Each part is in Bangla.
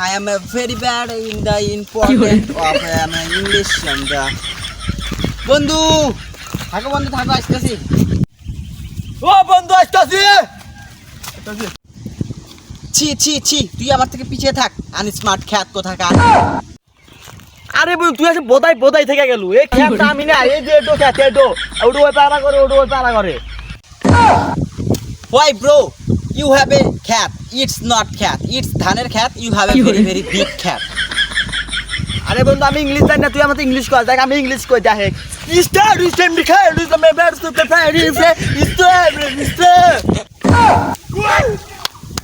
I am a very bad in the important of um, English and uh, বন্ধু থাকো বন্ধু থাকো আসতেছি। ও বন্ধু আসতেছি! ছি ছি ছি তুই আমার থেকে পিছিয়ে থাক। আনি স্মার্ট খ্যাত কোথাকার। আরে বন্ধু তুই আছে বোধাই বোধাই থেকে গেল। এই খেপটা আমি না এই যে এটো খেতে এটো। ওটু ওই পারা করে ওটু ওই পারা করে Why bro? You have a cat. It's not cat. It's ধানের cat. You have a very very big cat. আরে বন্ধু আমি ইংলিশ জানি না তুই আমাকে ইংলিশ কর দেখ আমি ইংলিশ কই দেখ স্টার স্টেম লিখা is the member to prepare is star star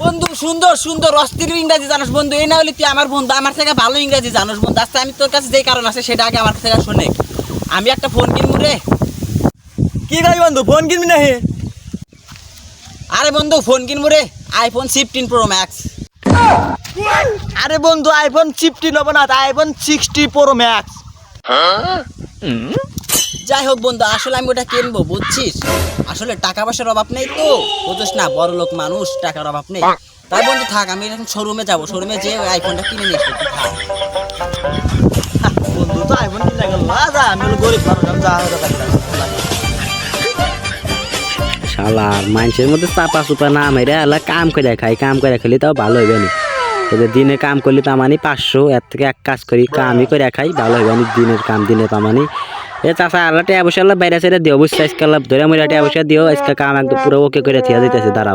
বন্ধু সুন্দর সুন্দর অস্থির ইংরাজি জানোস বন্ধু এই না হলে তুই আমার বন্ধু আমার থেকে ভালো ইংরাজি জানোস বন্ধু আজকে আমি তোর কাছে যেই কারণ আছে সেটা আগে আমার থেকে শুনে আমি একটা ফোন কিনবো রে কি গাই বন্ধু ফোন কিনবি না হে আরে বন্ধু ফোন কিনবো রে। আইফোন ফিফটিন প্রো ম্যাক্স আরে বন্ধু আইফোন ফিফটি নেব না আইফোন সিক্সটি প্রো ম্যাক্স যাই হোক বন্ধু, আসলে আমি ওটা কিনবো, বুঝছিস? আসলে টাকা পয়সার অভাব নেই তো। বুঝছিস না বড় লোক মানুষ, টাকার অভাব নেই। তাই বন্ধু, থাক, আমি এখন শোরুমে যাব। শোরুমে যেয়ে ওই আইফোনটা কিনে নিয়ে থাক। বন্ধু, তো আইফোন কিনে গেল যা, আমি গরিব মানুষ, আমি যা হলো তাই। শালার মানুষের মধ্যে চাপা চুপা না মেরে আলা কাম করে খাই, কাম করে খেলি তাও ভালো হইবে নি। তবে দিনে কাম করলে পামানি পাঁচশো, এর থেকে এক কাজ করি, কামই করে খাই, ভালো হইবে নি দিনের কাম, দিনে পামানি এ চাষা আল্লাহ টিয়া বসে আল্লাহ বাইরে সাইডে দিও বুঝছে আজকাল ধরে মরিয়া টিয়া বসে দিও, আজকে কাম একদম পুরো ওকে করে থিয়া যেতেছে দাঁড়াও।